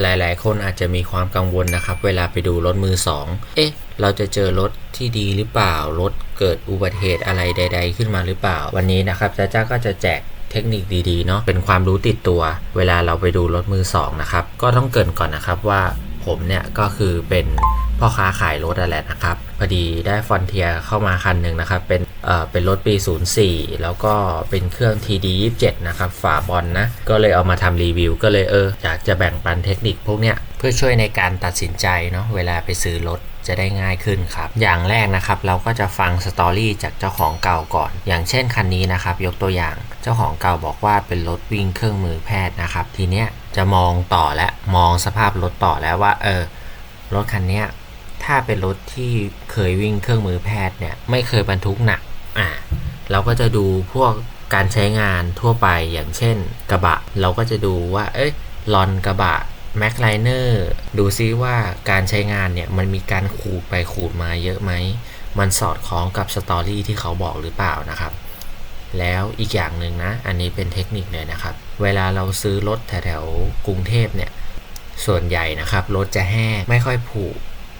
หลายๆ คนอาจจะมีความกังวลนะครับ เวลาไปดูรถมือสองเอ๊ะ เราจะเจอรถที่ดีหรือเปล่า รถเกิดอุบัติเหตุอะไรใด ๆ ขึ้นมาหรือเปล่า วันนี้นะครับจ้าจ้าก็จะแจกเทคนิคดีๆ เนาะ เป็นความรู้ติดตัว เวลาเราไปดูรถมือสองนะครับ ก็ต้องเกินก่อนนะครับว่าผมเนี่ยก็คือเป็น พ่อค้าขายรถอะแหละนะครับ พอดีได้ฟอนเทียเข้ามาคันหนึ่งนะครับ เป็นเอ่อเป็นรถปี 04 แล้วก็เป็นเครื่อง TD 27นะครับ ฝาบอลนะ ก็เลยเอามาทำรีวิว ก็เลยเอออยากจะแบ่งปันเทคนิคพวกเนี้ยเพื่อช่วยในการตัดสินใจเนาะเวลาไปซื้อรถจะได้ง่ายขึ้นครับ อย่างแรกนะครับเราก็จะฟังสตอรี่จากเจ้าของเก่าก่อน อย่างเช่นคันนี้นะครับ ยกตัวอย่างเจ้าของเก่าบอกว่าเป็นรถวิ่งเครื่องมือแพทย์นะครับ ทีเนี้ยจะมองต่อและมองสภาพรถต่อแล้วว่าเออรถคันเนี้ย ถ้าเป็นรถที่เคยวิ่งเครื่องมือแพทย์เนี่ยไม่เคยบรรทุกหนักอ่าเราก็จะดูพวกการใช้งานทั่วไปอย่างเช่น กระบะ เราก็จะดูว่า เอ้ยลอนกระบะแม็กไลเนอร์ดูซิว่าการใช้งานเนี่ยมันมีการขูดไปขูดมาเยอะไหม มันสอดคล้องกับสตอรี่ที่เขาบอกหรือเปล่านะครับ แล้วอีกอย่างหนึ่งนะ อันนี้เป็นเทคนิคเลยนะครับ เวลาเราซื้อรถแถวๆกรุงเทพเนี่ย ส่วนใหญ่นะครับ รถจะแห้งไม่ค่อยผุ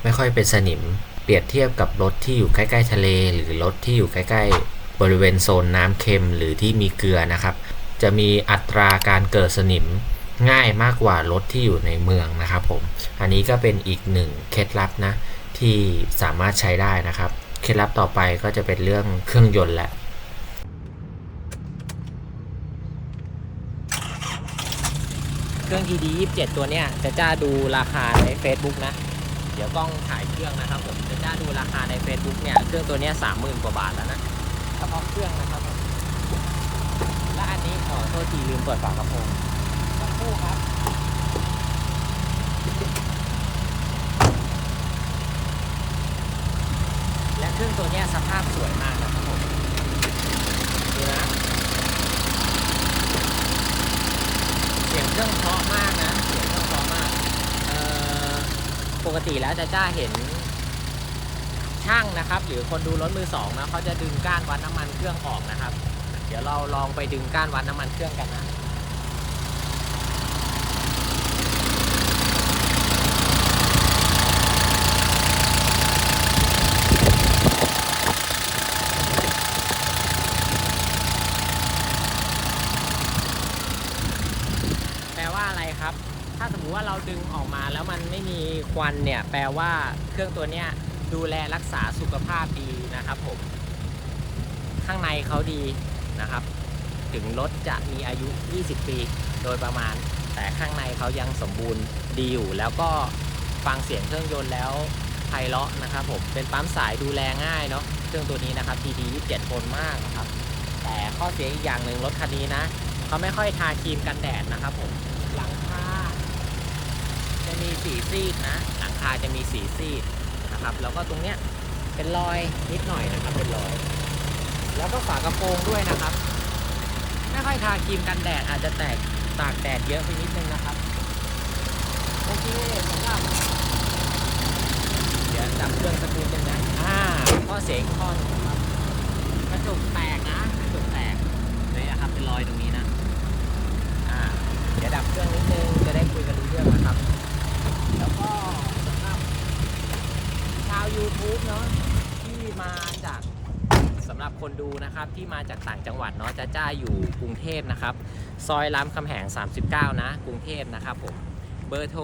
ไม่ค่อยเป็นสนิม เปรียบเทียบกับรถที่อยู่ใกล้ๆทะเล หรือรถที่อยู่ใกล้ๆ บริเวณโซนน้ำเค็มหรือที่มีเกลือนะครับ จะมีอัตราการเกิดสนิมง่ายมากกว่ารถที่อยู่ในเมืองนะครับผม อันนี้ก็เป็นอีกหนึ่งเคล็ดลับนะที่สามารถใช้ได้นะครับ เคล็ดลับต่อไปก็จะเป็นเรื่องเครื่องยนต์แหละเครื่อง TD 27 ตัวเนี้ยจะจ้าดูราคาใน Facebook นะ ดี๋ยวกล้องถ่ายเครื่องนะครับผมจะจ้าดูราคาใน Facebook เนี่ยเครื่องตัวเนี้ย30,000กว่าบาทแล้วนะเฉพาะเครื่องนะครับผมและอันนี้ขอโทษทีลืมเปิดฝากระโปรงสักครู่ครับและเครื่องตัวเนี้ยสภาพสวยมากนะครับผมดูนะ เสียงเครื่องเพราะมากนะ เสียงเครื่องเพราะมาก เอ่อ ป กติแล้วจะจ้าเห็นช่างนะครับ หรือคนดูรถมือสองนะเขาจะดึงก้านวัดน้ำมันเครื่องออกนะครับ เดี๋ยวเราลองไปดึงก้านวัดน้ำมันเครื่องกันนะแปลว่าอะไรครับ ถ้าสมมุติว่าเราดึงออกมาแล้วมันไม่มีควันเนี่ยแปลว่าเครื่องตัวเนี้ยดูแลรักษาสุขภาพดีนะครับผม ข้างในเขาดีนะครับ ถึงรถจะมีอายุ 20 ปี โดยประมาณ แต่ข้างในเขายังสมบูรณ์ดีอยู่ แล้วก็ฟังเสียงเครื่องยนต์แล้วไพเราะนะครับผม เป็นปั๊มสายดูแลง่ายเนาะ เครื่องตัวนี้นะครับ TD 27ทนมากนะครับ แต่ข้อเสียอีกอย่างหนึ่งรถคันนี้นะ เขาไม่ค่อยทาครีมกันแดดนะครับผม มีสีซีดนะหลังคาจะมีสีซีดนะครับแล้วก็ตรงเนี้ยเป็นรอยนิดหน่อยนะครับเป็นรอย แล้วก็ฝากระโปรงด้วยนะครับไม่ค่อยทาครีมกันแดดอาจจะแตกตากแดดเยอะไปนิดนึงนะครับโอเคสำหรับเดี๋ยวดับเครื่องสักนิดนึงนะอ่าข้อเสียอีกข้อนึงครับกระจกแตกนะกระจกแตกเลยนะครับเป็นรอยตรงนี้นะอ่าเดี๋ยวดับเครื่องนิดนึง จะได้คุยกันรู้เรื่องนะครับ แล้วก็สำหรับชาว YouTube เนาะที่มาจากสำหรับคนดูนะครับที่มาจากต่างจังหวัดเนาะจะจ้าอยู่กรุงเทพนะครับ ซอยรามคำแหง 39 นะ กรุงเทพนะครับผมเบอร์โทร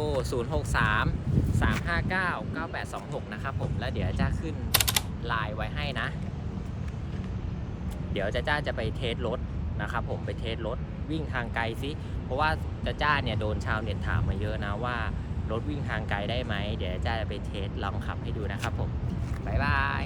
063 359 9826 นะครับผมแล้วเดี๋ยวจะขึ้นไลน์ไว้ให้นะ เดี๋ยวจะจ้าจะไปเทสรถนะครับผมไปเทสรถวิ่งทางไกลซิ เพราะว่าจะจ้าเนี่ยโดนชาวเน็ตถามมาเยอะนะว่า รถวิ่งทางไกลได้ไหม เดี๋ยวจ้าจะไปเทสลองขับให้ดูนะครับผม บ๊ายบาย